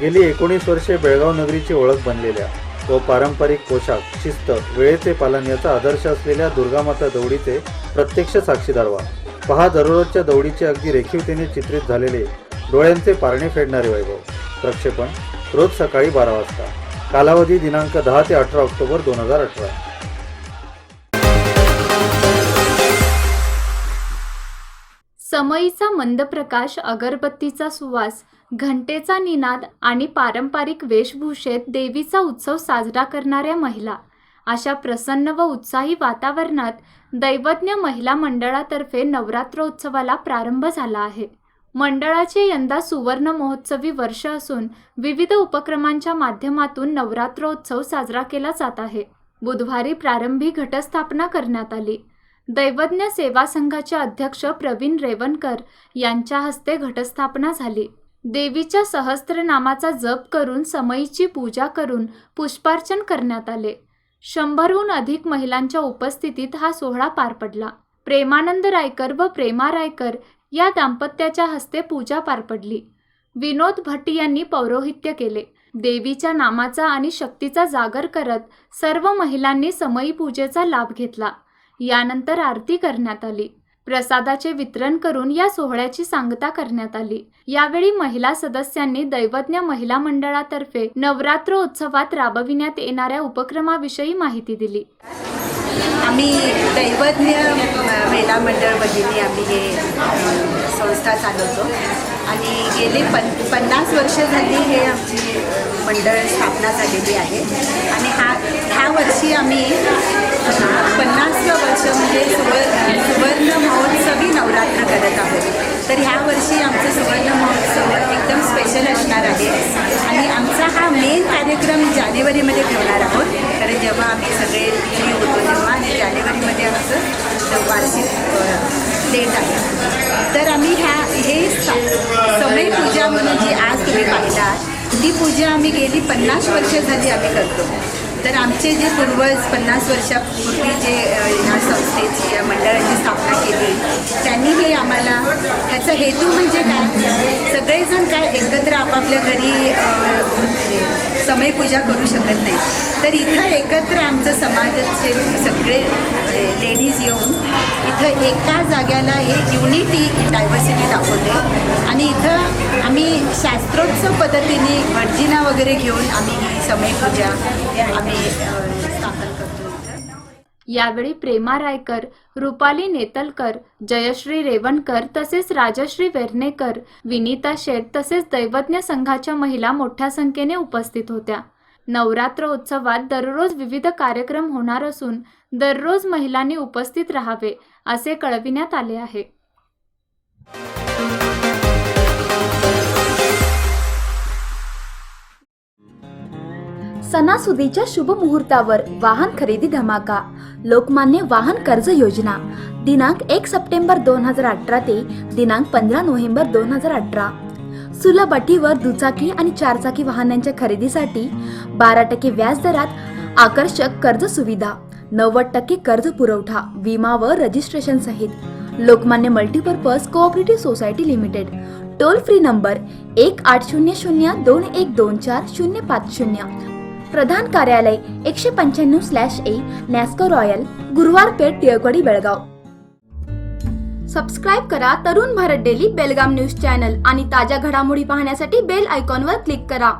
गेली एकोणीस वर्षे बेळगाव नगरीची ओळख बनलेल्या व पारंपरिक पोशाख शिस्त वेळेचे पालन याचा आदर्श असलेल्या दुर्गामाता दौडीचे प्रत्यक्ष साक्षीदार व्हा पहा दररोजच्या दौडीचे अगदी रेखीवतेने चित्रित झालेले डोळ्यांचे पारणे फेडणारे वैभव. प्रक्षेपण रोज सकाळी बारा वाजता. कालावधी दिनांक दहा ते अठरा ऑक्टोबर दोन हजार अठरा. समईचा मंद प्रकाश अगरबत्तीचा सुवास घंटेचा निनाद आणि पारंपरिक वेशभूषेत देवीचा उत्सव साजरा करणाऱ्या महिला. अशा प्रसन्न व उत्साही वातावरणात दैवज्ञ महिला मंडळातर्फे नवरात्रोत्सवाला प्रारंभ झाला आहे. मंडळाचे यंदा सुवर्ण महोत्सवी वर्ष असून विविध उपक्रमांच्या माध्यमातून नवरात्रोत्सव साजरा केला जात आहे. बुधवारी प्रारंभी घटस्थापना करण्यात आली. दैवज्ञ सेवा संघाचे अध्यक्ष प्रवीण रेवणकर यांच्या हस्ते घटस्थापना झाली. देवीच्या सहस्त्रनामाचा जप करून समईची पूजा करून पुष्पार्चन करण्यात आले. शंभरहून अधिक महिलांच्या उपस्थितीत हा सोहळा पार पडला. प्रेमानंद रायकर व प्रेमा रायकर या दाम्पत्याच्या हस्ते पूजा पार पडली. विनोद भट्ट यांनी पौरोहित्य केले. देवीच्या नामाचा आणि शक्तीचा जागर करत सर्व महिलांनी समई पूजेचा लाभ घेतला. यानंतर आरती करण्यात आली. प्रसादाचे वितरण करून या सोहळ्याची सांगता करण्यात आली. यावेळी महिला सदस्यांनी दैवज्ञ महिला मंडळातर्फे नवरात्र उत्सवात राबविण्यात येणाऱ्या उपक्रमाविषयी माहिती दिली. आम्ही दैवज्ञ महिला मंडळ भगिनी आम्ही हे संस्था चालवतो. आणि गेले पन पन्नास वर्ष झाली हे आमची मंडळ स्थापना झालेली आहे. आणि हा ह्या वर्षी आम्ही पन्नासवं वर्ष वर्षामध्ये सुवर्ण सुवर्ण महोत्सवी नवरात्र करत आहोत. तर ह्या वर्षी आमचं सुवर्ण महोत्सव एकदम स्पेशल असणार आहे. आणि आमचा हा मेन कार्यक्रम जानेवारीमध्ये ठेवणार आहोत. कारण जेव्हा आम्ही सगळे फ्री होतो तेव्हा आणि जानेवारीमध्ये आमचं वार्षिक डेट आहे. तर आम्ही ह्या हे समय पूजा म्हणून जी आज तुम्ही पाहिला ती पूजा आम्ही गेली पन्नास वर्ष झाली आम्ही करतो. तर आमचे जे पूर्वज पन्नास वर्षापूर्वी जे या ह्या संस्थेची या मंडळाची स्थापना केली त्यांनी हे आम्हाला ह्याचा हेतू म्हणजे काय? सगळेजण काय एकत्र आपापल्या घरी म्हणजे समय पूजा करू शकत नाही. तर इथं एकत्र आमचं समाजाचे सगळे म्हणजे लेडीज येऊन इथं एका जाग्याला हे युनिटी डायव्हर्सिटी दाखवते आणि शास्त्रोत्सव पद्धतीने भटजिना वगैरे घेऊन आम्ही ही समयपूजा आम्ही स्थापन करतो यावेळी प्रेमा रायकर रुपाली नेतलकर जयश्री रेवणकर तसेच राजश्री वेर्णेकर विनीता शेठ तसेच दैवज्ञ संघाच्या महिला मोठ्या संख्येने उपस्थित होत्या. नवरात्र उत्सवात दररोज विविध कार्यक्रम होणार असून दररोज महिलांनी उपस्थित राहावे असे कळविण्यात आले आहे. सणासुदीच्या शुभ मुहूर्तावर वाहन खरेदी धमाका लोकमान्य वाहन कर्ज योजना दिनांक एक सप्टेंबर दोन हजार अठरा ते दिनांक पंधरा नोव्हेंबर दोन हजार अठरा. सुलभ अटीवर दुचाकी आणि चारचाकी वाहनांच्या खरेदीसाठी बारा टक्के व्याजदरात आकर्षक कर्ज सुविधा नव्वद टक्के कर्ज पुरवठा विमा व रजिस्ट्रेशन सहित. Lokmanya multipurpose cooperative society limited. Toll free number एक आठ शून्य शून्य दोन एक दोन चार शून्य पाच शून्य. प्रधान कार्यालय एकशे पंच्याण्णव स्लॅश ए नॅस्को रॉयल गुरुवार पेठ टिळकवाडी बेळगाव. सबस्क्राईब करा Tarun Bharat daily Belgaum news channel आणि ताज्या घडामोडी पाहण्यासाठी बेल आयकॉनवर क्लिक करा.